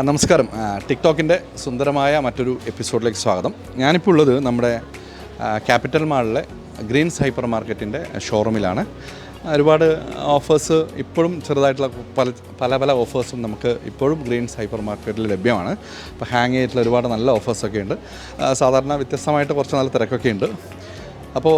നമസ്കാരം. ടിക്ടോക്കിന്റെ സുന്ദരമായ മറ്റൊരു എപ്പിസോഡിലേക്ക് സ്വാഗതം. ഞാനിപ്പോൾ ഉള്ളത് നമ്മുടെ ക്യാപിറ്റൽ മാളിലെ ഗ്രീൻ ഹൈപ്പർ മാർക്കറ്റിന്റെ ഷോറൂമിലാണ്. ഒരുപാട് ഓഫേഴ്സ് ഇപ്പോഴും ചെറുതായിട്ടുള്ള പല പല പല ഓഫേഴ്സും നമുക്ക് ഇപ്പോഴും ഗ്രീൻസ് ഹൈപ്പർ മാർക്കറ്റിൽ ലഭ്യമാണ്. അപ്പോൾ ഹാങ് ചെയ്തിട്ടുള്ള ഒരുപാട് നല്ല ഓഫേഴ്സൊക്കെ ഉണ്ട്. സാധാരണ വ്യത്യസ്തമായിട്ട് കുറച്ച് നല്ല തിരക്കൊക്കെ ഉണ്ട്. അപ്പോൾ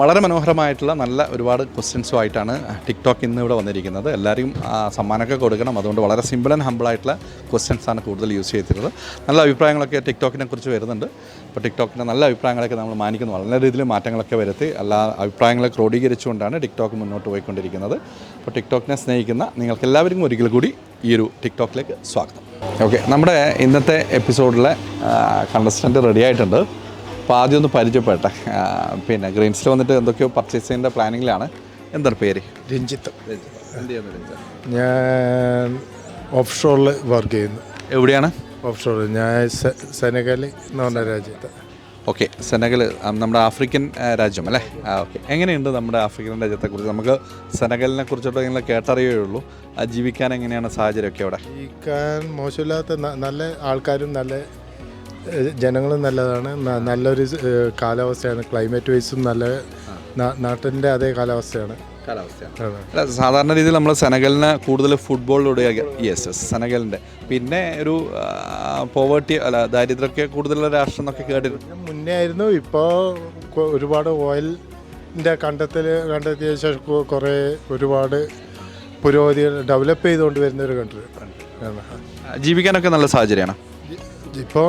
വളരെ മനോഹരമായിട്ടുള്ള നല്ല ഒരുപാട് ക്വസ്റ്റ്യൻസുമായിട്ടാണ് ടിക്ടോക്ക് ഇന്ന് ഇവിടെ വന്നിരിക്കുന്നത്. എല്ലാവരും സമ്മാനമൊക്കെ കൊടുക്കണം. അതുകൊണ്ട് വളരെ സിമ്പിൾ ആൻഡ് ഹമ്പിളായിട്ടുള്ള ക്വസ്റ്റ്യൻസാണ് കൂടുതൽ യൂസ് ചെയ്തിട്ടുള്ളത്. നല്ല അഭിപ്രായങ്ങളൊക്കെ ടിക്ടോക്കിനെ കുറിച്ച് വരുന്നുണ്ട്. അപ്പോൾ ടിക്ടോക്കിന്റെ നല്ല അഭിപ്രായങ്ങളൊക്കെ നമ്മൾ മാനിക്കുന്നു. വളരെ രീതിയിൽ മാറ്റങ്ങളൊക്കെ വരുത്തി. എല്ലാ അഭിപ്രായങ്ങളെ ക്രോഡീകരിച്ചുകൊണ്ടാണ് ടിക്ടോക്ക് മുന്നോട്ട് പോയിക്കൊണ്ടിരിക്കുന്നത്. അപ്പോൾ ടിക്ടോക്കിനെ സ്നേഹിക്കുന്ന നിങ്ങൾക്ക് എല്ലാവർക്കും ഒരിക്കൽ കൂടി ഈ ഒരു ടിക്ടോക്കിലേക്ക് സ്വാഗതം. ഓക്കെ നമ്മുടെ ഇന്നത്തെ എപ്പിസോഡിലെ കണ്ടസ്റ്റന്റ് റെഡി ആയിട്ടുണ്ട്. അപ്പോൾ ആദ്യം ഒന്ന് പരിചയപ്പെട്ടെ. പിന്നെ ഗ്രീൻസിൽ വന്നിട്ട് എന്തൊക്കെയോ പർച്ചേസ് ചെയ്യേണ്ട പ്ലാനിങ്ങിലാണ്. എന്താണ് പേര്? രഞ്ജിത്ത്. ഞാൻ ഓഫ് ഷോറിൽ വർക്ക് ചെയ്യുന്നു. എവിടെയാണ്? ഓഫ് ഷോറിൽ ഞാൻ സെനഗൽ എന്ന് പറഞ്ഞ രാജ്യത്ത്. ഓക്കെ. സെനഗൽ നമ്മുടെ ആഫ്രിക്കൻ രാജ്യം അല്ലേ? ആ ഓക്കെ. എങ്ങനെയുണ്ട് നമ്മുടെ ആഫ്രിക്കൻ രാജ്യത്തെക്കുറിച്ച് നമുക്ക് സെനഗലിനെ കുറിച്ചിട്ട് ഇങ്ങനെ കേട്ടറിയേ ഉള്ളൂ. ജീവിക്കാൻ എങ്ങനെയാണ് സാഹചര്യമൊക്കെ അവിടെ? ജീവിക്കാൻ മോശമില്ലാത്ത നല്ല ആൾക്കാരും നല്ല ജനങ്ങളും നല്ലതാണ്. നല്ലൊരു കാലാവസ്ഥയാണ്. ക്ലൈമറ്റ് വൈസും നല്ല നാട്ടിന്റെ അതേ കാലാവസ്ഥയാണ്. കാലാവസ്ഥയാണ്. അല്ല സാധാരണ രീതിയിൽ നമ്മൾ സെനഗലിന് കൂടുതൽ ഫുട്ബോളിലൂടെ യെസ് യെസ് സെനഗലിന്റെ പിന്നെ ഒരു പോവേർട്ടി അല്ല ദാരിദ്ര്യമൊക്കെ കൂടുതലുള്ള രാഷ്ട്രം എന്നൊക്കെ കേട്ടിരുന്നു. മുന്നേ ആയിരുന്നു. ഇപ്പോൾ ഒരുപാട് ഓയിലിന്റെ കണ്ടെത്തൽ കണ്ടെത്തിയ ശേഷം കുറേ ഒരുപാട് പുരോഗതികൾ ഡെവലപ്പ് ചെയ്തുകൊണ്ട് വരുന്ന ഒരു കൺട്രി ജീവിക്കാനൊക്കെ നല്ല സാഹചര്യമാണ്. ഇപ്പോൾ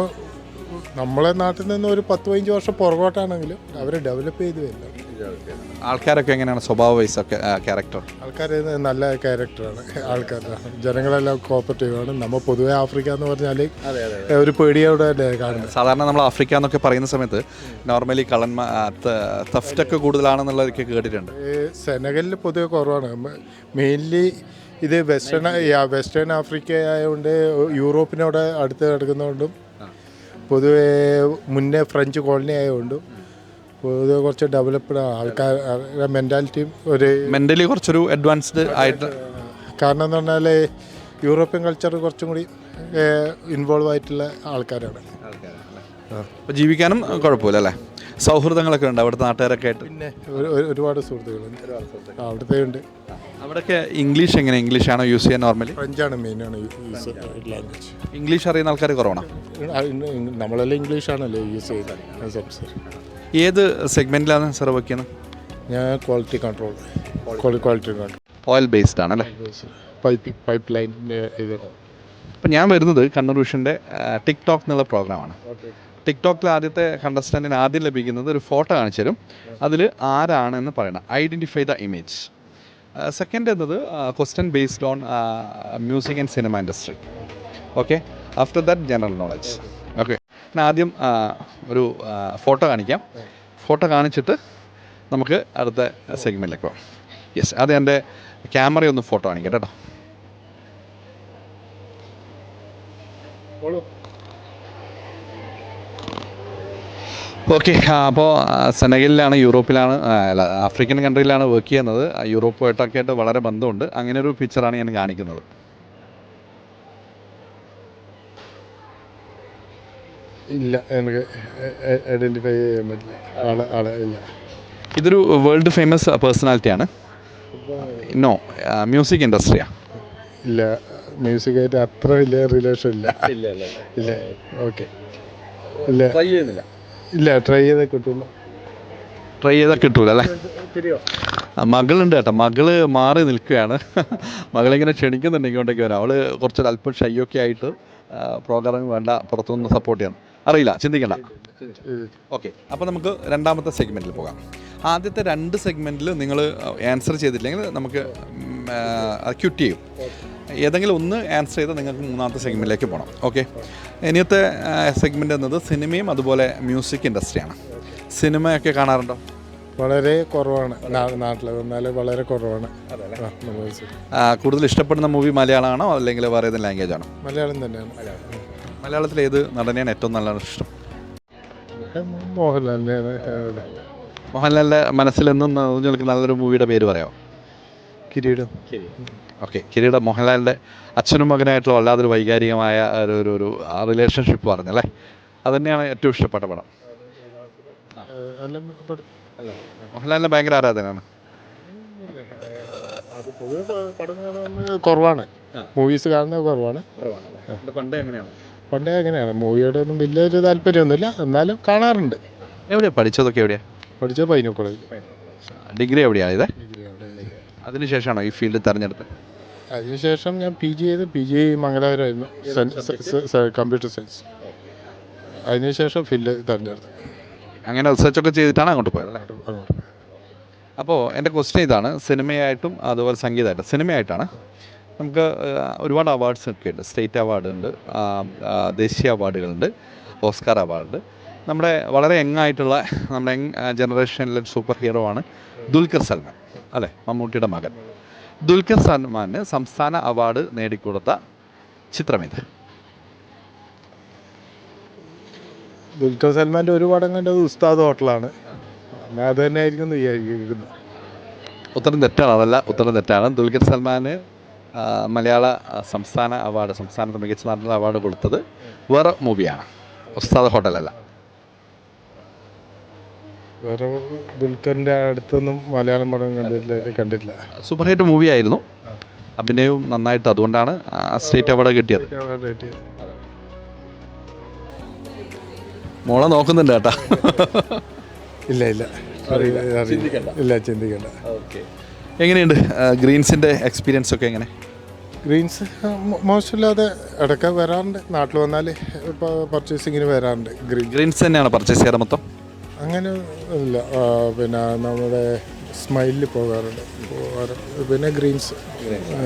നമ്മളെ നാട്ടിൽ നിന്ന് ഒരു പത്ത് പതിനഞ്ച് വർഷം പുറകോട്ടാണെങ്കിലും അവർ ഡെവലപ്പ് ചെയ്ത് വരുന്നത് ആൾക്കാരൊക്കെ എങ്ങനെയാണ്? സ്വഭാവ വൈസ് ക്യാരക്ടർ ആൾക്കാർ നല്ല ക്യാരക്ടറാണ് ആൾക്കാർ ജനങ്ങളെല്ലാം കോപ്പറേറ്റീവ് ആണ്. നമ്മൾ പൊതുവെ ആഫ്രിക്ക എന്ന് പറഞ്ഞാൽ ഒരു പേടിയോടെ കാണുന്നത്? സാധാരണ നമ്മൾ ആഫ്രിക്ക എന്നൊക്കെ പറയുന്ന സമയത്ത് നോർമലി കള്ളന്മാ തഫ്റ്റ് ഒക്കെ കൂടുതലാണെന്നുള്ളതൊക്കെ കേട്ടിട്ടുണ്ട്. സെനഗലിൽ പൊതുവെ കുറവാണ്. മെയിൻലി ഇത് വെസ്റ്റേൺ വെസ്റ്റേൺ ആഫ്രിക്ക ആയതുകൊണ്ട് യൂറോപ്പിനോട് അടുത്ത് കിടക്കുന്നതുകൊണ്ടും പൊതുവെ മുന്നേ ഫ്രഞ്ച് കോളനി ആയതുകൊണ്ട് പൊതുവെ കുറച്ച് ഡെവലപ്ഡ് ആൾക്കാർ മെന്റാലിറ്റിയും ഒരു മെന്റലി കുറച്ചൊരു അഡ്വാൻസ്ഡ് ആയിട്ട് കാരണം എന്ന് പറഞ്ഞാൽ യൂറോപ്യൻ കൾച്ചർ കുറച്ചും കൂടി ഇൻവോൾവ് ആയിട്ടുള്ള ആൾക്കാരാണ്. അപ്പോൾ ജീവിക്കാനും കുഴപ്പമില്ല അല്ലേ? സൗഹൃദങ്ങളൊക്കെ ഉണ്ട് അവിടുത്തെ നാട്ടുകാരൊക്കെ ആയിട്ട്. പിന്നെ ഒരു- ഒരു- ഒരുപാട് സുഹൃത്തുക്കളുണ്ട്. അവിടുത്തെ ഉണ്ട്. അവിടെയൊക്കെ ഇംഗ്ലീഷ് എങ്ങനെ? ഇംഗ്ലീഷ് ആണോ യൂസ് ചെയ്യാൻ നോർമലി ഫ്രഞ്ചാണ് മെയിനാണ് യൂസ് ലാംഗ്വേജ് ഇംഗ്ലീഷ് അറിയുന്ന ആൾക്കാർ കുറവാണ്? നമ്മളെല്ലാം ഇംഗ്ലീഷ് ആണല്ലോ യൂസ് ചെയ്യുന്നത് ഏത് സെഗ്മെന്റിലാണ് സർ വർക്ക് ചെയ്യുന്നത് ഞാൻ quality control quality control oil based ആണല്ലേ? പൈപ്പ് പൈപ്പ് ലൈൻ ഇത്. അപ്പം ഞാൻ വരുന്നത് കണ്ണൂർ വിഷന്റെ ടിക്ടോക്ക് എന്നുള്ള പ്രോഗ്രാമാണ് ടിക്ടോക്കിൽ ആദ്യത്തെ കണ്ടസ്റ്റന്റിന് ആദ്യം ലഭിക്കുന്നത് ഒരു ഫോട്ടോ കാണിച്ചു തരും. അതിൽ ആരാണെന്ന് പറയണം. ഐഡന്റിഫൈ ദ ഇമേജ് സെക്കൻഡ് എന്നത് question based on music and cinema industry okay after that general knowledge okay ഞാൻ ആദ്യം ഒരു ഫോട്ടോ കാണിക്കാം. ഫോട്ടോ കാണിച്ചിട്ട് നമുക്ക് അടുത്ത സെഗ്മെന്റിലേക്ക് പോകാം. യെസ് അത് എന്റെ ക്യാമറയൊന്ന് ഫോട്ടോ കാണിക്കാം കേട്ടോ. ഓക്കെ അപ്പോൾ സെനഗലിലാണ് യൂറോപ്പിലാണ് അല്ല ആഫ്രിക്കൻ കൺട്രിയിലാണ് വർക്ക് ചെയ്യുന്നത്. യൂറോപ്പുമായിട്ടൊക്കെ ആയിട്ട് വളരെ ബന്ധമുണ്ട്. അങ്ങനെ ഒരു പിക്ചറാണ് ഞാൻ കാണിക്കുന്നത്. ഇല്ല എനിക്ക് ഐഡന്റിഫൈ ചെയ്യാൻ പറ്റില്ല. ആളെ ആളെ ഇല്ല. ഇതൊരു വേൾഡ് ഫേമസ് പേഴ്സണാലിറ്റിയാണ് നോ മ്യൂസിക് ഇൻഡസ്ട്രിയാണ് ഇല്ല മ്യൂസിക്കായിട്ട് അത്ര വലിയ റിലേഷൻ ഇല്ല. ഇല്ല ഓക്കെ ഇല്ല. ട്രൈ ചെയ്യുന്നില്ല. ഇല്ല ട്രൈ ചെയ്താൽ കിട്ടുള്ളൂ ട്രൈ ചെയ്താൽ കിട്ടൂല അല്ലേ മകളുണ്ട് കേട്ടോ. മകൾ മാറി നിൽക്കുകയാണ്. മകളിങ്ങനെ ക്ഷണിക്കുന്നുണ്ട് ഇങ്ങോട്ടേക്ക് വരാം അവൾ കുറച്ചൊരു അല്പം ഷൈയൊക്കെ ആയിട്ട് പ്രോഗ്രാമിന് വേണ്ട പുറത്തുനിന്ന് സപ്പോർട്ട് ചെയ്യണം. അറിയില്ല ചിന്തിക്കണ്ട. ഓക്കെ അപ്പോൾ നമുക്ക് രണ്ടാമത്തെ സെഗ്മെന്റിൽ പോകാം. ആദ്യത്തെ രണ്ട് സെഗ്മെന്റിൽ നിങ്ങൾ ആൻസർ ചെയ്തില്ലെങ്കിൽ നമുക്ക് ക്യൂട്ട് ചെയ്യും. ഏതെങ്കിലും ഒന്ന് ആൻസർ ചെയ്ത് നിങ്ങൾക്ക് മൂന്നാമത്തെ സെഗ്മെന്റിലേക്ക് പോകണം ഓക്കെ ഇനിയത്തെ സെഗ്മെന്റ് എന്നത് സിനിമയും അതുപോലെ മ്യൂസിക് ഇൻഡസ്ട്രിയാണ് സിനിമയൊക്കെ കാണാറുണ്ടോ? വളരെ കുറവാണ് നാട്ടിൽ വന്നാൽ വളരെ കുറവാണ്. കൂടുതൽ ഇഷ്ടപ്പെടുന്ന മൂവി മലയാളമാണോ അല്ലെങ്കിൽ വേറെ ഏതെങ്കിലും ലാംഗ്വേജ് ആണോ? മലയാളം തന്നെയാണ്. മലയാളത്തിൽ ഏത് നടനെയാണ് ഏറ്റവും നല്ല ഇഷ്ടം? മോഹൻലാലിനെ. മോഹൻലാലിന്റെ മനസ്സിൽ എന്നും നിങ്ങൾക്ക് നല്ലൊരു മൂവിയുടെ പേര് പറയാമോ? കിരീടം. ഓക്കെ കിരീടം മോഹൻലാലിന്റെ അച്ഛനും മകനായിട്ടുള്ള വല്ലാതൊരു വൈകാരികമായ ഒരു ഒരു ഒരു ആ റിലേഷൻഷിപ്പ് പറഞ്ഞല്ലേ അത് തന്നെയാണ് ഏറ്റവും ഇഷ്ടപ്പെട്ട പടം. മോഹൻലാലിന്റെ ഭയങ്കര ആരാധനയാണ് കുറവാണ്. മൂവീസ് കാണുന്നത് കുറവാണ്. പണ്ടേ എങ്ങനെയാണ്? പണ്ടേ അങ്ങനെയാണ് മൂവിയുടെ ഒന്നും വലിയൊരു താല്പര്യമൊന്നുമില്ല. എന്നാലും കാണാറുണ്ട്. എവിടെയാണ് പഠിച്ചതൊക്കെ എവിടെയാണ് പഠിച്ചത് പൈനോ കോളേജ് ഡിഗ്രി എവിടെയാണ് ഇത്? അതിനുശേഷമാണോ ഈ ഫീൽഡ് തിരഞ്ഞെടുത്തത്? അതിനുശേഷം ഞാൻ പി ജി ചെയ്ത് പി ജി മംഗലാപുരമായിരുന്നു. Computer science. അതിനുശേഷം ഫീൽഡ് തിരഞ്ഞെടുത്തു അങ്ങനെ റിസർച്ചൊക്കെ ചെയ്തിട്ടാണ് അങ്ങോട്ട് പോയത് അല്ലേ? അപ്പോൾ എന്റെ ക്വസ്റ്റ്യൻ ഇതാണ് സിനിമയായിട്ടും അതുപോലെ സംഗീതമായിട്ടും. സിനിമയായിട്ടാണ്. നമുക്ക് ഒരുപാട് അവാർഡ്സ് ഒക്കെ ഉണ്ട്. സ്റ്റേറ്റ് അവാർഡ് ഉണ്ട് ദേശീയ അവാർഡുകളുണ്ട് ഓസ്കാർ അവാർഡുണ്ട് നമ്മുടെ വളരെ യങ് ആയിട്ടുള്ള നമ്മുടെ യങ് ജനറേഷനിലെ സൂപ്പർ ഹീറോ ആണ് ദുൽഖർ സൽമാൻ. അല്ലേ? മമ്മൂട്ടിയുടെ മകൻ. ദുൽഖർ സൽമാന് സംസ്ഥാന അവാർഡ് നേടിക്കൊടുത്ത ചിത്രമിത് ദുൽഖർ സൽമാന്റെ ഒരു പടം കണ്ടത് ഉസ്താദ് ഹോട്ടലാണ്. ഞാൻ അത് തന്നെ ആയിരിക്കും വിചാരിക്കുന്നത്. വിചാരിക്കുന്നു ഉത്തരം തെറ്റാണ് അതല്ല ഉത്തരം തെറ്റാണ്. ദുൽഖർ സൽമാന് മലയാള സംസ്ഥാന അവാർഡ് സംസ്ഥാനത്ത് മികച്ച നടനുള്ള അവാർഡ് കൊടുത്തത് വേറെ മൂവിയാണ്. ഉസ്താദ് ഹോട്ടലല്ല. വേറെ ദുൽഖറിന്റെ അടുത്തൊന്നും മലയാളം പടം കണ്ടിട്ടില്ല കണ്ടിട്ടില്ല. സൂപ്പർ ഹിറ്റ് മൂവി ആയിരുന്നു അഭിനയവും നന്നായിട്ട് അതുകൊണ്ടാണ് സ്റ്റേറ്റ് അവാർഡ് കിട്ടിയത്. മോളെ നോക്കുന്നുണ്ട് കേട്ടാ. ഇല്ല ഇല്ല. ഇല്ല ചിന്തിക്കണ്ട. ഓക്കെ. എങ്ങനെയുണ്ട് ഗ്രീൻസിന്റെ എക്സ്പീരിയൻസ് ഒക്കെ എങ്ങനെ? ഗ്രീൻസ് മോശമില്ലാതെ ഇടയ്ക്ക് വരാറുണ്ട്. നാട്ടിൽ വന്നാൽ ഇപ്പോൾ പർച്ചേസിങ്ങിന് വരാറുണ്ട്. ഗ്രീൻ ഗ്രീൻസ് തന്നെയാണ് പർച്ചേസ് ചെയ്യാറ് മൊത്തം? അങ്ങനെ ഇല്ല പിന്നെ നമ്മുടെ സ്മൈലിൽ പോകാറുണ്ട്. പോകാറ്. പിന്നെ ഗ്രീൻസ്.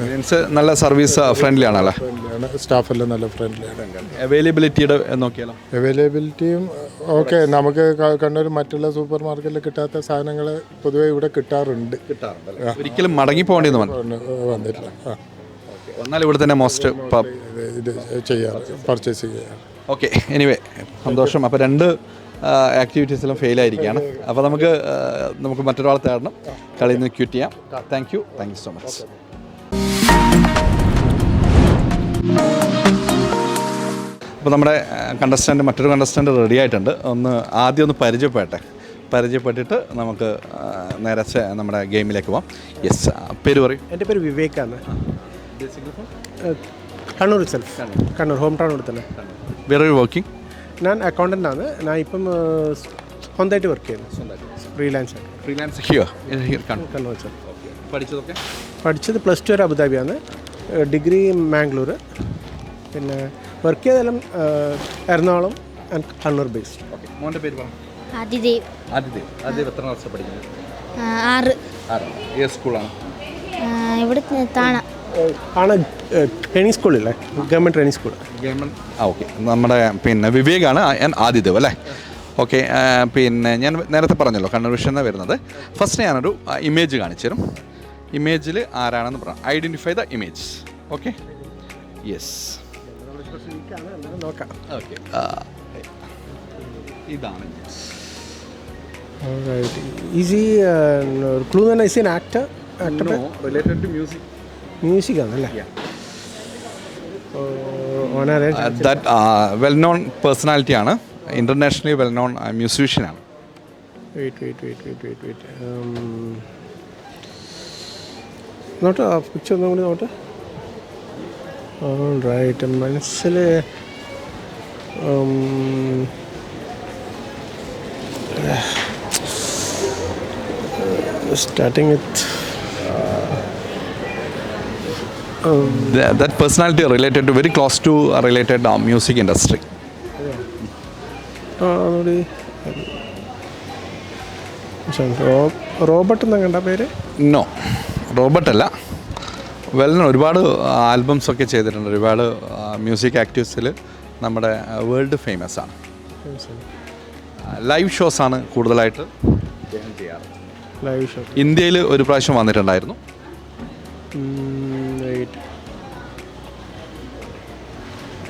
ഗ്രീൻസ് നല്ല സർവീസ് ഫ്രണ്ട്ലി ആണല്ലേ? ഫ്രണ്ട്ലിയാണ് സ്റ്റാഫെല്ലാം നല്ല ഫ്രണ്ട്ലിയാണ് അവൈലബിലിറ്റിയുടെ നോക്കിയാലോ? അവൈലബിലിറ്റിയും ഓക്കെ നമുക്ക് കണ്ണൂർ മറ്റുള്ള സൂപ്പർ മാർക്കറ്റിൽ കിട്ടാത്ത സാധനങ്ങൾ പൊതുവേ ഇവിടെ കിട്ടാറുണ്ട്. കിട്ടാറുണ്ട് ഒരിക്കലും മടങ്ങി പോകേണ്ടി വന്നു വന്നിട്ടില്ല. എന്നാൽ ഇവിടെ തന്നെ മോസ്റ്റ് ഇത് ചെയ്യാറ് പർച്ചേസ് ചെയ്യാറ്. ഓക്കെ എനിവേ സന്തോഷം. അപ്പോൾ രണ്ട് ആക്ടിവിറ്റീസിലും ഫെയിൽ ആയിരിക്കുകയാണ്. അപ്പോൾ നമുക്ക് നമുക്ക് മറ്റൊരാളെ തേടണം. കളിയിൽ നിന്ന് ക്യൂറ്റ് ചെയ്യാം. Thank you thank you so much അപ്പോൾ നമ്മുടെ കണ്ടസ്റ്റന്റ് മറ്റൊരു കണ്ടസ്റ്റന്റ് റെഡി ആയിട്ടുണ്ട്. ഒന്ന് ആദ്യം ഒന്ന് പരിചയപ്പെട്ടെ പരിചയപ്പെട്ടിട്ട് നമുക്ക് നേരെ നമ്മുടെ ഗെയിമിലേക്ക് പോവാം. യെസ് പേര് പറയും. എന്റെ പേര് വിവേകാണ്. ഏഹ് Kannur self Kannur. Home town തന്നെ വേറെ വർക്കിംഗ് ഞാൻ അക്കൗണ്ടന്റ് ആണ്. ഞാൻ ഇപ്പം സ്വന്തമായിട്ട് വർക്ക് ചെയ്യുന്നു. ഫ്രീലാൻസ് ഹിയർ പഠിച്ചതൊക്കെ? പഠിച്ചത് പ്ലസ് ടു വരെ അബുദാബിയാണ്. ആണ് ഡിഗ്രി മാംഗ്ലൂർ പിന്നെ work ചെയ്തെല്ലാം Ernakulam and Kannur based okay മോന്റെ പേര് പറ. ആദിദേവ്. ആദിദേവ്. ആദിദേവ് എത്ര പഠിക്കുന്നത്? ആറ്. ആറ്. ഏത് സ്കൂളാണ് ഇവിടെ താണ. ആണ് ട്രെയിനിങ് സ്കൂളില്ലേ ഗവൺമെന്റ് ട്രെയിനിങ് സ്കൂൾ ഗവൺമെന്റ് ആ ഓക്കെ നമ്മുടെ പിന്നെ വിവേകാണ് ഞാൻ ആദിദേവ് അല്ലേ? ഓക്കെ പിന്നെ ഞാൻ നേരത്തെ പറഞ്ഞല്ലോ കണ്ണൂർ വിഷൻ എന്നാണ് വരുന്നത്. ഫസ്റ്റ് ഞാനൊരു ഇമേജ് കാണിച്ചു തരും. ഇമേജിൽ ആരാണെന്ന് പറയാം identify the image okay yes നോക്കാം. ഓക്കെ ഇതാണ്. ഈസി ക്ലൂ തന്നെ easy actor actor related to music music ആണല്ലേ ദാറ്റ് വെൽ നോൺ പേഴ്സണാലിറ്റി ആണ് internationally well known മ്യൂസീഷ്യനാണ് wait wait wait wait wait wait note picture ഒന്നും കൂടി നോട്ട് റൈറ്റ് മനസ്സിൽ starting with that personality related to very close to uh, related uh, music industry. Robert എന്നാ കണ്ട പേര്? No Robert അല്ല. Well ഒരുപാട് albums ഒക്കെ ചെയ്തിട്ടുണ്ട്. ഒരുപാട് മ്യൂസിക് ആക്ടിവിസ്റ്റിൽ നമ്മുടെ വേൾഡ് ഫേമസ് ആണ്. ലൈവ് ഷോസ് ആണ് കൂടുതലായിട്ട് ലൈവ് ഷോ ഇന്ത്യയിൽ ഒരു പ്രാവശ്യം വന്നിട്ടുണ്ടായിരുന്നു.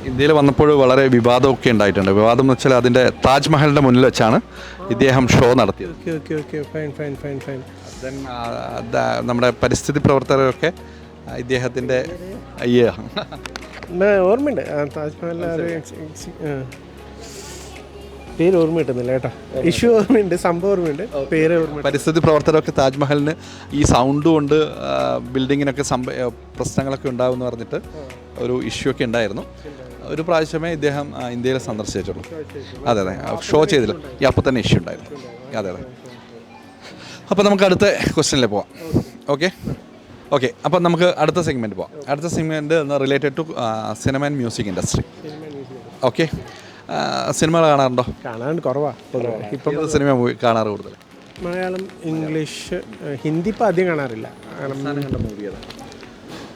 ഇന്ത്യയിൽ വന്നപ്പോൾ വളരെ വിവാദമൊക്കെ ഉണ്ടായിട്ടുണ്ട്. വിവാദം എന്ന് വെച്ചാൽ അതിന്റെ താജ്മഹലിന്റെ മുന്നിൽ വെച്ചാണ് ഇദ്ദേഹം ഷോ നടത്തിയത്. ദെൻ നമ്മുടെ പരിസ്ഥിതി പ്രവർത്തകരൊക്കെ ഇദ്ദേഹത്തിന്റെ അയ്യ. ഓർമ്മയുണ്ട്? താജ്മഹൽ പേര് ഓർമ്മ കിട്ടുന്നില്ല കേട്ടോ. ഇഷ്യൂ ഓർമ്മയുണ്ട് സംഭവം ഓർമ്മയുണ്ട് പേര് ഓർമ്മ പരിസ്ഥിതി പ്രവർത്തകരൊക്കെ താജ്മഹലിന് ഈ സൗണ്ട് കൊണ്ട് ബിൽഡിങ്ങിനൊക്കെ പ്രശ്നങ്ങളൊക്കെ ഉണ്ടാവും എന്ന് പറഞ്ഞിട്ട് ഒരു ഇഷ്യൂ ഒക്കെ ഉണ്ടായിരുന്നു. ഒരു പ്രാവശ്യമേ ഇദ്ദേഹം ഇന്ത്യയിൽ സന്ദർശിച്ചിട്ടുള്ളൂ. അതെ അതെ ഷോ ചെയ്തില്ല. ഈ അപ്പോൾ തന്നെ ഇഷ്യൂ ഉണ്ടായിരുന്നു. അതെ അതെ. അപ്പോൾ നമുക്ക് അടുത്ത ക്വസ്റ്റ്യനിൽ പോവാം. ഓക്കെ ഓക്കെ അപ്പം നമുക്ക് അടുത്ത സെഗ്മെന്റ് പോവാം. അടുത്ത segment related to cinema and music industry okay സിനിമകൾ കാണാറുണ്ടോ? കാണാൻ കുറവാണ് ഇപ്പം സിനിമ മൂവി കാണാറ് കൂടുതൽ മലയാളം ഇംഗ്ലീഷ് ഹിന്ദി ഇപ്പം ആദ്യം കാണാറില്ല.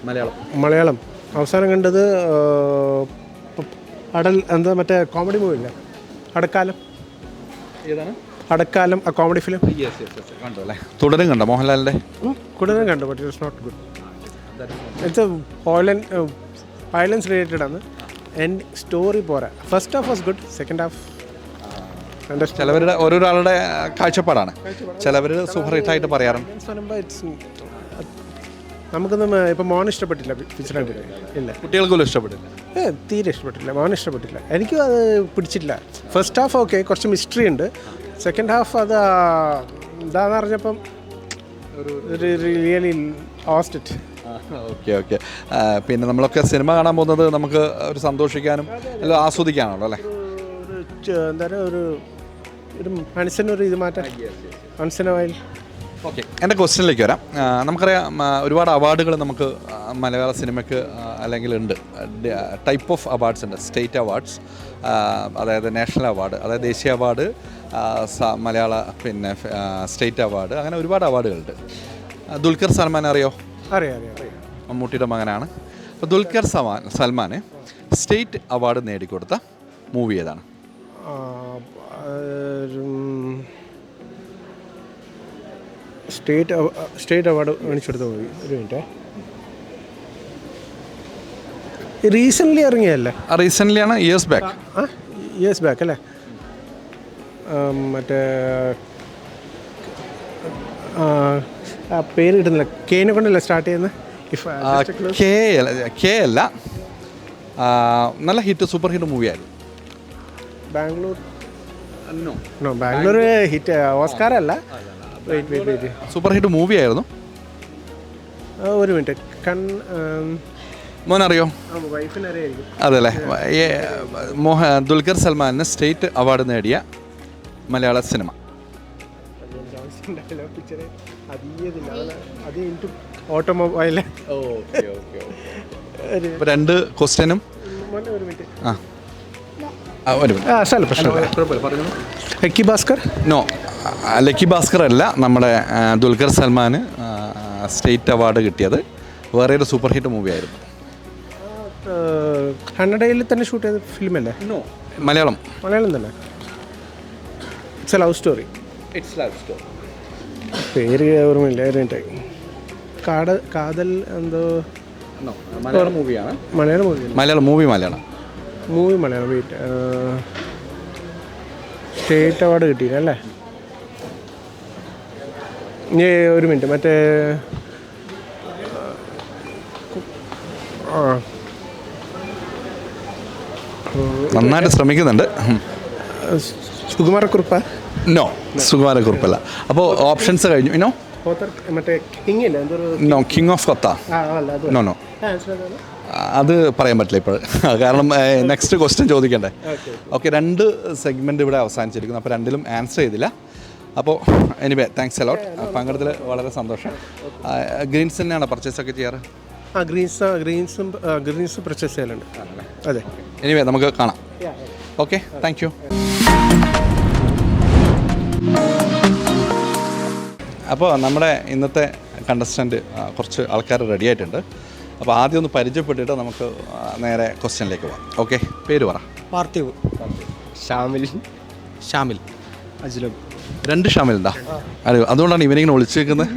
മലയാളം. മലയാളം. അവസാനം കണ്ടത് അടൽ എന്താ മറ്റേ കോമഡി മൂവി ഇല്ല? അടക്കാലം. ഏതാണ്? അടക്കാലം ആ കോമഡി ഫിലിം കണ്ടു അല്ലേ? തുടരും കണ്ടോ മോഹൻലാലിന്റെ കൂടുതലും കണ്ടു but it's not good it's violence violence related ആണ്. ആൻഡ് സ്റ്റോറി പോരാ. First half was good second half ചിലവരുടെ ഓരോരാളുടെ കാഴ്ചപ്പാടാണ്. ചിലവർ സൂപ്പർ ഹിറ്റ് ആയിട്ട് പറയാറുണ്ട്. നമുക്കൊന്നും ഇപ്പം മോൻ ഇഷ്ടപ്പെട്ടില്ല പിക്ചർ കണ്ടിട്ട് ഇല്ല. കുട്ടികൾക്കും ഇഷ്ടപ്പെട്ടില്ല. ഏ തീരെ ഇഷ്ടപ്പെട്ടില്ല. മോൻ ഇഷ്ടപ്പെട്ടില്ല. എനിക്കും അത് പിടിച്ചിട്ടില്ല ഫസ്റ്റ് ഹാഫ് ഓക്കെ കുറച്ച് മിസ്റ്ററി ഉണ്ട്. സെക്കൻഡ് ഹാഫ് അത് ആ, എന്താന്ന് പറഞ്ഞപ്പം ഒരു റിയലി ഓസ്റ്റ് ഇറ്റ് ഓക്കെ ഓക്കെ പിന്നെ നമ്മളൊക്കെ സിനിമ കാണാൻ പോകുന്നത് നമുക്ക് ഒരു സന്തോഷിക്കാനും എല്ലാം ആസ്വദിക്കാനാണല്ലോ അല്ലേ? എന്താ പറയുക ഒരു ഒരു മനസ്സിനൊരു ഇത് മാറ്റാൻ. മനസ്സിനായി ഓക്കെ. എന്റെ ക്വസ്റ്റ്യനിലേക്ക് വരാം. നമുക്കറിയാം ഒരുപാട് അവാർഡുകൾ നമുക്ക് മലയാള സിനിമയ്ക്ക് അല്ലെങ്കിൽ ഉണ്ട്. ടൈപ്പ് ഓഫ് അവാർഡ്സ് ഉണ്ട്. സ്റ്റേറ്റ് അവാർഡ്സ് അതായത് നാഷണൽ അവാർഡ് അതായത് ദേശീയ അവാർഡ് മലയാള പിന്നെ സ്റ്റേറ്റ് അവാർഡ് അങ്ങനെ ഒരുപാട് അവാർഡുകളുണ്ട്. ദുൽഖർ സൽമാൻ അറിയോ? അറിയാം അറിയാം മമ്മൂട്ടിയുടെ മകനാണ്. അപ്പോൾ ദുൽഖർ സമാൻ സൽമാന് സ്റ്റേറ്റ് അവാർഡ് നേടിക്കൊടുത്ത മൂവി ഏതാണ്? സ്റ്റേറ്റ് സ്റ്റേറ്റ് അവാർഡ് മേടിച്ചെടുത്ത മൂവി ഒരു മിനിറ്റ്. റീസെന്റ്ലി ഇറങ്ങിയല്ലേ റീസെന്റ്ലി ആണ് ഇയേഴ്സ് ബാക്ക് ആ ഇയേഴ്സ് ബാക്ക് അല്ലേ? മറ്റേ ആ, പേര് കിട്ടുന്നില്ല കേനെ കൊണ്ടല്ലേ സ്റ്റാർട്ട് ചെയ്യുന്നത് ഇഫ് കെ അല്ല കെ അല്ല. ആ, നല്ല ഹിറ്റ് സൂപ്പർ ഹിറ്റ് മൂവി ആയിരുന്നു. Bangalore no Bangalore hit Oscar അല്ല. Wait wait wait super hit movie ആയിരുന്നു. ഒരു മിനിറ്റ് കൺ മോൻ അറിയോ വൈഫിന് അറിയായിരിക്കും. അതെ അല്ലേ ഏ, മോഹ ദുൽഖർ സൽമാനിന് സ്റ്റേറ്റ് അവാർഡ് നേടിയ മലയാള സിനിമ. ഓട്ടോമൊബൈൽ രണ്ട് ക്വസ്റ്റ്യനും ഒരു മിനിറ്റ് ആ. ഒരു ഹെക്കി ഭാസ്കർ? നോ ലക്കി ഭാസ്കർ അല്ല നമ്മുടെ ദുൽഖർ സൽമാന് സ്റ്റേറ്റ് അവാർഡ് കിട്ടിയത്. വേറെ ഒരു സൂപ്പർ ഹിറ്റ് മൂവി ആയിരുന്നു. കന്നഡയിൽ തന്നെ ഷൂട്ട് ചെയ്ത ഫിലിമല്ലേ? മലയാളം. മലയാളം തന്നെ. It's a love story it's love story പേര് ഓർമ്മയില്ല കാട കാതൽ എന്തോ? മലയാളം മൂവിയാണ് Malayalam movie Malayalam movie Malayalam. Movie Malayalam wait state award കിട്ടിയില്ല അല്ലേ? ഒരു മിനിറ്റ് മറ്റേ ആ. നന്നായിട്ട് ശ്രമിക്കുന്നുണ്ട്. സുകുമാരക്കുറുപ്പ? നോ സുകുമാരക്കുറിപ്പല്ല. അപ്പോൾ ഓപ്ഷൻസ് കഴിഞ്ഞു. ഇനോ no king of Kotha no no അത് പറയാൻ പറ്റില്ല ഇപ്പോൾ കാരണം നെക്സ്റ്റ് ക്വസ്റ്റ്യൻ ചോദിക്കണ്ടേ? ഓക്കെ രണ്ട് സെഗ്മെന്റ് ഇവിടെ അവസാനിച്ചിരിക്കുന്നു. അപ്പോൾ രണ്ടിലും ആൻസർ ചെയ്തില്ല. അപ്പോൾ എനിവേ താങ്ക്സ് അലോട്ട് പങ്കെടുത്തതിൽ വളരെ സന്തോഷം. ഗ്രീൻസ് തന്നെയാണ് പർച്ചേസ് ഒക്കെ ചെയ്യാറ്? ആ ഗ്രീൻസ് ഗ്രീൻസും ഗ്രീൻസ് പർച്ചേസ് ചെയ്യലുണ്ട്. അതെ. എനിവേ നമുക്ക് കാണാം. ഓക്കെ താങ്ക് യു അപ്പോൾ നമ്മുടെ ഇന്നത്തെ കണ്ടസ്റ്റന്റ് കുറച്ച് ആൾക്കാർ റെഡി ആയിട്ടുണ്ട്. അപ്പോൾ ആദ്യം ഒന്ന് പരിചയപ്പെട്ടിട്ട് നമുക്ക് നേരെ ക്വസ്റ്റ്യനിലേക്ക് പോകാം. ഓക്കെ പേര് പറ. പാർത്ഥിവ്. ഷാമിൽ ഷാമിൽ അജ്ലബ് രണ്ട് ഷാമിലുണ്ടാ അതെ അതുകൊണ്ടാണ് ഇവനിങ്ങനെ ഒളിച്ചേക്കുന്നത്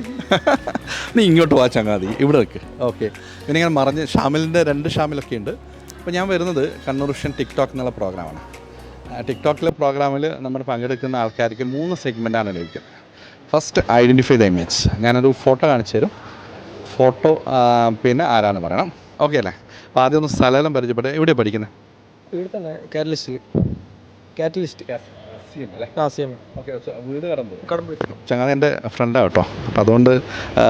നീ ഇങ്ങോട്ട് വാ ചങ്ങാതി. ഇവിടെ വെക്ക് ഓക്കെ. ഇവനിങ്ങനെ മറിഞ്ഞ് ഷാമിലിന്റെ രണ്ട് ഷാമിലൊക്കെ ഉണ്ട്. അപ്പോൾ ഞാൻ വരുന്നത് കണ്ണൂർ വിഷൻ ടിക്ടോക്ക് എന്നുള്ള പ്രോഗ്രാമാണ്. ടിക്ടോക്കിലെ പ്രോഗ്രാമിൽ നമ്മൾ പങ്കെടുക്കുന്ന ആൾക്കാർക്ക് മൂന്ന് സെഗ്മെന്റാണ് ലഭിക്കുന്നത്. ഫസ്റ്റ് ഐഡന്റിഫൈ ദ ഇമേജ് ഞാനൊരു ഫോട്ടോ കാണിച്ചു തരും. ഫോട്ടോ പിന്നെ ആരാണ് പറയണം. ഓക്കെ അല്ലേ? അപ്പോൾ ആദ്യം ഒന്ന് സ്ഥലം പരിചയപ്പെട്ട് എവിടെയാണ് പഠിക്കുന്നത് ഇവിടെ തന്നെ കാറ്റലിസ്റ്റ് കാറ്റലിസ്റ്റ് ചങ്ങാതി എന്റെ ഫ്രണ്ടാണ് കേട്ടോ. അപ്പം അതുകൊണ്ട്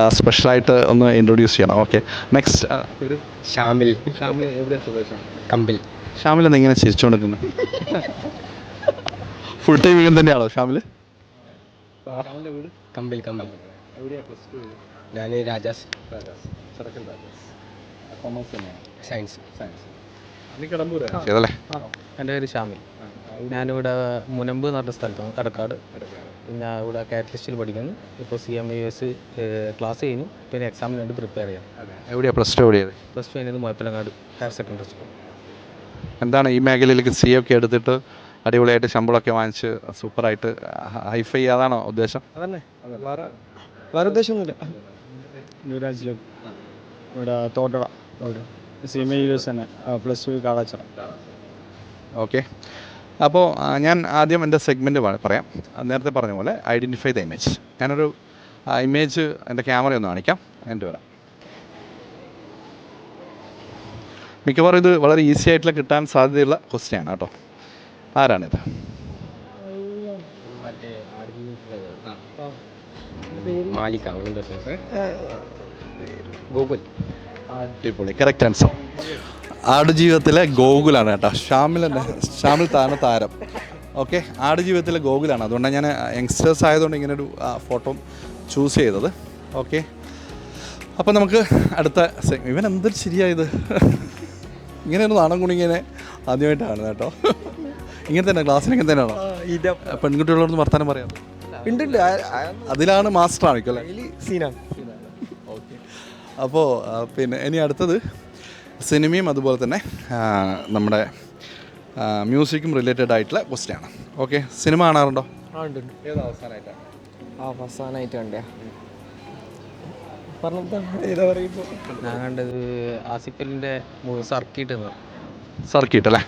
സ്പെഷ്യലായിട്ട് ഒന്ന് ഇൻട്രൊഡ്യൂസ് ചെയ്യണം. Okay next Shamil. കമ്പിൽ. ഷാമിൽ എന്താ ഇങ്ങനെ ചിരിച്ചുകൊണ്ടിരിക്കുന്നത് ഫുൾ ടൈം ഇങ്ങനെ തന്നെയാണോ ഷാമിൽ? കമ്പിൽ കമ്പിൽ. ഞാൻ രാജാസ്. സയൻസ് സയൻസ് എന്റെ പേര് ഷാമിൽ. ഞാനിവിടെ മുനമ്പ് എന്ന് പറഞ്ഞ സ്ഥലത്താണ് കടക്കാട്. ഞാൻ ഇവിടെ കാറ്റലിസ്റ്റിൽ പഠിക്കുന്നു. ഇപ്പോൾ C M U S class കഴിഞ്ഞു. പിന്നെ എക്സാമിന് വേണ്ടി പ്രിപ്പയർ ചെയ്യാം. എവിടെയാണ് പ്ലസ് ടു എവിടെയാണ് പ്ലസ് ടു കഴിഞ്ഞത് മുഴപ്പിലങ്ങാട് ഹയർ സെക്കൻഡറി സ്കൂൾ എന്താണ് ഈ മേഖലയിലേക്ക് സി ഒക്കെ എടുത്തിട്ട് അടിപൊളിയായിട്ട് ശമ്പളമൊക്കെ വാങ്ങിച്ച് സൂപ്പറായിട്ട് ഹൈഫൈ അതാണോ ഉദ്ദേശം? അതന്നെ. വേറെ വേറെ ഉദ്ദേശമൊന്നുമില്ല. യുവരാജിലും ഇവിടെ Thottada. C M U S തന്നെ. Plus two Kalachara okay. അപ്പോൾ ഞാൻ ആദ്യം എന്റെ സെഗ്മെന്റ് പറയാം. നേരത്തെ പറഞ്ഞ പോലെ ഐഡന്റിഫൈ ദ ഇമേജ് ഞാനൊരു ഇമേജ് എന്റെ ക്യാമറ ഒന്ന് കാണിക്കാം. എന്റെ വരാം. മിക്കവാറും ഇത് വളരെ ഈസി ആയിട്ടുള്ള കിട്ടാൻ സാധ്യതയുള്ള ക്വസ്റ്റ്യൻ ആണ് കേട്ടോ. ആരാണിത്? ഗൂഗിൾ. അടിപൊളി. കറക്റ്റ് ആൻസർ ആടുജീവിതത്തിലെ ഗോകുലാണ് കേട്ടോ. ഷാമിലെ ഷാമിൽ താന താരം. ഓക്കെ? ആടുജീവിതത്തിലെ ഗോകുലാണ്. അതുകൊണ്ടാണ് ഞാൻ യങ്സ്റ്റേഴ്സ് ആയതുകൊണ്ട് ഇങ്ങനെ ഒരു ഫോട്ടോ ചൂസ് ചെയ്തത്. ഓക്കെ? അപ്പോൾ നമുക്ക് അടുത്ത ഇവൻ എന്തൊരു ശരിയായത് ഇങ്ങനെ ഒരു നാണം കുണിങ്ങനെ ആദ്യമായിട്ടാണ് കേട്ടോ. ഇങ്ങനെ തന്നെ ക്ലാസ്സിന് ഇങ്ങനെ തന്നെയാണോ? പെൺകുട്ടികളോടൊന്ന് വർത്താനം പറയാം. അതിലാണ് മാസ്റ്റർ ആണിക്കല്ലേ സീനാണ് അപ്പോൾ പിന്നെ ഇനി അടുത്തത്. സിനിമയും അതുപോലെ തന്നെ നമ്മുടെ മ്യൂസിക്കും റിലേറ്റഡ് ആയിട്ടുള്ള ക്വസ്റ്റ്യൻ ആണ്. ഓക്കെ സിനിമ കാണാറുണ്ടോ? അവസാനമായിട്ട് ഞാൻ കണ്ടത് ആസിഫലിന്റെ സർക്കിട്ട് അല്ലേ?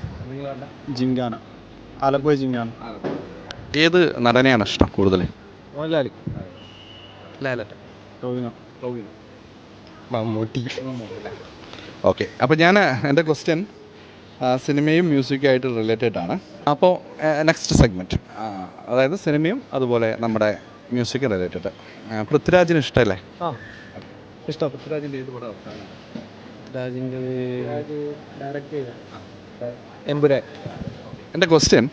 ആലപ്പുഴ ജിംഖാന ഏത് നടനെയാണ് ഇഷ്ടം കൂടുതൽ മോഹൻലാൽ ലാലറ്റ. ടോവിനോ മമ്മൂട്ടി. ഓക്കെ അപ്പോൾ ഞാൻ എന്റെ ക്വസ്റ്റ്യൻ സിനിമയും മ്യൂസിക്കും ആയിട്ട് റിലേറ്റഡ് ആണ്. അപ്പോൾ നെക്സ്റ്റ് സെഗ്മെന്റ് അതായത് സിനിമയും അതുപോലെ നമ്മുടെ മ്യൂസിക്കും റിലേറ്റഡ് പൃഥ്വിരാജിന് ഇഷ്ടമല്ലേ ആ. ഇഷ്ടം. പൃഥ്വിരാജിന്റെ ഏത് പടം രാജിന്റെ ഡയറക്റ്റ് എമ്പുരാൻ. എന്റെ ക്വസ്റ്റ്യൻ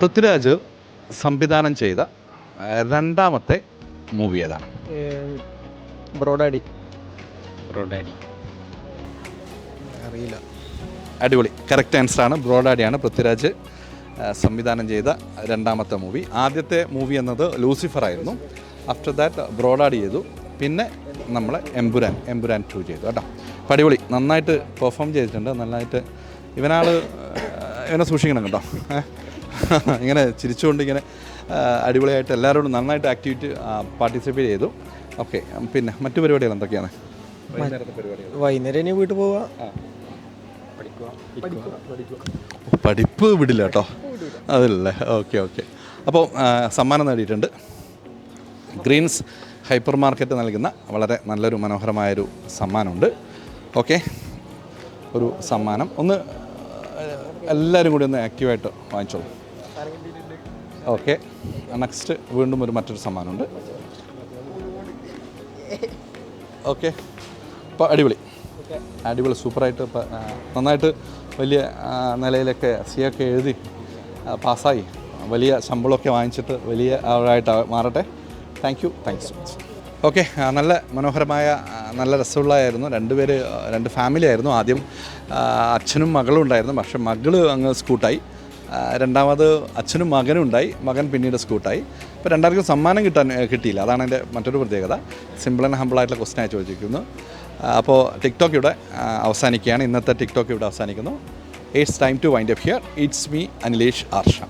പൃഥ്വിരാജ് സംവിധാനം ചെയ്ത രണ്ടാമത്തെ മൂവി ഏതാണ്? ബ്രോഡാഡി. ബ്രോഡാഡി. അറിയില്ല. അടിപൊളി. കറക്റ്റ് ആൻസർ ആണ്. ബ്രോഡാഡിയാണ് പൃഥ്വിരാജ് സംവിധാനം ചെയ്ത രണ്ടാമത്തെ മൂവി ആദ്യത്തെ മൂവി എന്നത് ലൂസിഫർ ആയിരുന്നു. ആഫ്റ്റർ ദാറ്റ് ബ്രോഡാഡ് ചെയ്തു. പിന്നെ നമ്മൾ എംബുരാൻ എംബുരാൻ ടു ചെയ്തു. കേട്ടോ. പടിപൊളി അടിപൊളി. നന്നായിട്ട് പെർഫോം ചെയ്തിട്ടുണ്ട്. നന്നായിട്ട് ഇവനാൾ ഇവനെ സൂക്ഷിക്കണം കേട്ടോ? ഇങ്ങനെ ചിരിച്ചുകൊണ്ട് ഇങ്ങനെ അടിപൊളിയായിട്ട് എല്ലാവരോടും നന്നായിട്ട് ആക്ടിവിറ്റി പാർട്ടിസിപ്പേറ്റ് ചെയ്തു. ഓക്കെ പിന്നെ മറ്റു പരിപാടികൾ എന്തൊക്കെയാണ്? വൈകുന്നേരം ഇനി വീട്ടിൽ പോവുക പഠിപ്പ് വിടില്ല കേട്ടോ. അതല്ലേ? ഓക്കെ ഓക്കെ അപ്പോൾ സമ്മാനം നേടിയിട്ടുണ്ട്. ഗ്രീൻസ് ഹൈപ്പർ മാർക്കറ്റ് നൽകുന്ന വളരെ നല്ലൊരു മനോഹരമായൊരു സമ്മാനമുണ്ട്. ഓക്കെ ഒരു സമ്മാനം. ഒന്ന് എല്ലാവരും കൂടി ഒന്ന് ആക്റ്റീവായിട്ട് വാങ്ങിച്ചോളൂ. ഓക്കെ. നെക്സ്റ്റ് വീണ്ടും ഒരു മറ്റൊരു സമ്മാനമുണ്ട്. ഓക്കെ. ഇപ്പോൾ അടിപൊളി. അടിപൊളി സൂപ്പറായിട്ട് ഇപ്പം നന്നായിട്ട് വലിയ നിലയിലൊക്കെ സി ഒക്കെ എഴുതി പാസ്സായി. വലിയ ശമ്പളമൊക്കെ വാങ്ങിച്ചിട്ട് വലിയ ആളായിട്ട് മാറട്ടെ. Thank you thanks so much okay നല്ല മനോഹരമായ നല്ല രസമുള്ളതായിരുന്നു. രണ്ടുപേര് ആ, രണ്ട് ഫാമിലി ആയിരുന്നു. ആദ്യം അച്ഛനും മകളും ഉണ്ടായിരുന്നു. പക്ഷേ മകൾ അങ്ങ് സ്കൂട്ടായി രണ്ടാമത് അച്ഛനും മകനും ഉണ്ടായി. മകൻ പിന്നീട് സ്കൂട്ടായി. അപ്പോൾ രണ്ടാർക്കും സമ്മാനം കിട്ടാൻ കിട്ടിയില്ല. അതാണ് എന്റെ മറ്റൊരു പ്രത്യേകത. സിമ്പിൾ ആൻഡ് ക്വസ്റ്റൻ ആയി ചോദിച്ചിരിക്കുന്നു. അപ്പോൾ ടിക്ടോക്ക് ഇവിടെ അവസാനിക്കുകയാണ്. ഇന്നത്തെ ടിക്ടോക്ക് ഇവിടെ അവസാനിക്കുന്നു. It's time to wind up here it's me Anilesh Arsha